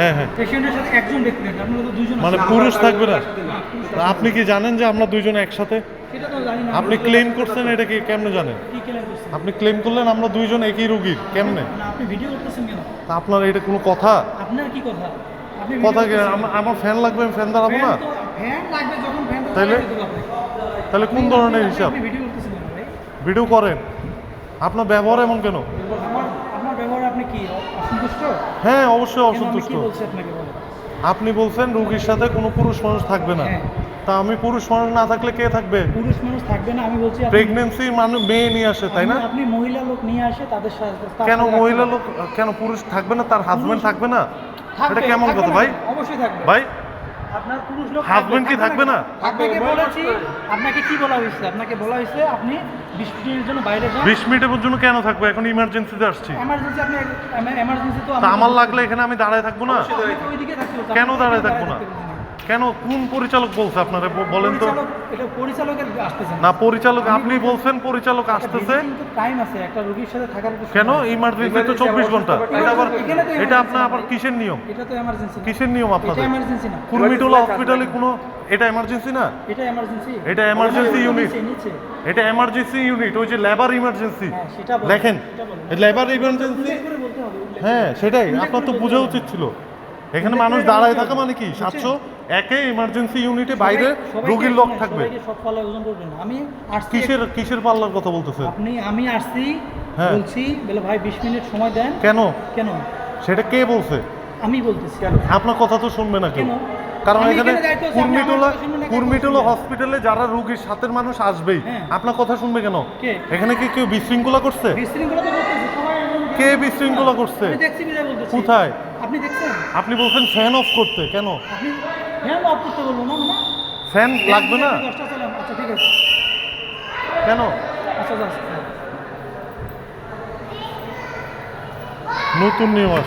হ্যাঁ হ্যাঁ। পেশেন্টের সাথে একজন ব্যক্তি থাকবে আপনারা তো দুজন মানে। পুরুষ থাকবে না? আপনি কি জানেন যে আমরা দুজন একসাথে? আপনি ক্লেম করছেন এটা কি কেমনে জানেন? আপনি ক্লেম করলেন আমরা দুইজন একই রুগীর কেমনে? মানে আপনি ভিডিও করতেছেন কেন? আপনার এটা কোনো কথা? আপনার কি কথা? কথা কি? আমার ফ্যান লাগবে আমি ফ্যান দাঁড়াবো না? ফ্যান লাগবে যখন ফ্যান তো তাইলে? লাগাই দিতে হবে। তাহলে কোন ধরনের হিসাব? ভিডিও করেন। আপনার ব্যবহার এমন কেন আমার আপনার ব্যবহারে আপনি কি অসন্তুষ্ট? হ্যাঁ অবশ্যই অসন্তুষ্ট। আপনি বলছেন রুগীর সাথে কোনো পুরুষ মানুষ থাকবে না। হ্যাঁ। তা আমি পুরুষ মানুষ না থাকলে কে থাকবে? পুরুষ মানুষ থাকবে না আমি বলছি প্রেগন্যান্সি প্রেগনেন্সি মানুষ মেয়ে নিয়ে আসে তাই না? আপনি মহিলা লোক নিয়ে আসে তাদের সাথে কেন মহিলা লোক কেন পুরুষ থাকবে না তার হাজবেন্ড থাকবে না? এটা কেমন কথা ভাই? অবশ্যই থাকবে। ভাই আপনার পুরুষ লোক হাজবেন্ড কি থাকবে না? আপনাকে বলেছি আপনাকে কি বলা হয়েছে? আপনাকে বলা হয়েছে আপনি বিশ মিনিটের জন্য বাইরে যান। বিশ মিনিটের জন্য কেন থাকব? এখন ইমার্জেন্সিতে আসছি। এমার্জেন্সি আপনি এমার্জেন্সি তো আমার লাগলে এখানে আমি দাঁড়ায় থাকব না? কেন দাঁড়ায় থাকব না? কেন কোন পরিচালক বলছে আপনারা বলেন তো। এটা পরিচালকের আসতেছে না। পরিচালক আপনি বলছেন পরিচালক আসতেছে। টাইম আছে একটা রোগীর সাথে থাকার কেন? ইমার্জেন্সি তো চব্বিশ ঘণ্টা। এটা আবার এটা আপনার আবার কিসের নিয়ম? এটা তো এমার্জেন্সি কিসের নিয়ম এটা আপনাদের? এমার্জেন্সি না। কুর্মিটোলা হসপিটালে কোনো এটা এমার্জেন্সি না? এটা এমার্জেন্সি এটা unit। নিচে। এটা এমার্জেন্সি ইউনিট ওই যে লেবার ইমার্জেন্সি হ্যাঁ, সেটা বলেন, দেখেন লেবার ইমার্জেন্সি উল্লেখ করে বলতে হবে উল্লেখ হ্যাঁ সেটাই। আপনার তো বোঝা উচিত ছিল। এখানে মানুষ দাঁড়ায় থাকা মানে কি? সাতশো? একে ইমার্জেন্সি ইউনিটে বাইরে রোগীর লোক থাকবে। সবাইকে সব পাল্লায় ওজন করবেন আমি আসছি কিসের কিসের পাল্লার কথা বলতেছে আপনি আমি আসছি হ্যাঁ। বলছি বলে ভাই বিশ মিনিট সময় দেন। কেন? কেন? সেটা কে বলছে? আমি বলতেছি। আপনার কথা তো শুনবে না কেউ। কেন? কারণ এখানে কুর্মিটোলা? কুর্মিটোলা হসপিটালে যারা রোগীর সাথে মানুষ আসবেই। হ্যাঁ। আপনার কথা শুনবে কেন? এখানে কি কেউ বিশৃঙ্খলা করছে? কে বিশৃঙ্খলা করছে? কোথায়? আপনি দেখছেন? আপনি বলছেন ফ্যান অফ করতে। কেন? হ্যাঁ অফ করতে বলব না মানে ফ্যান লাগবে না? আচ্ছা ঠিক আছে। কেন? আচ্ছা নতুন নিয়ম।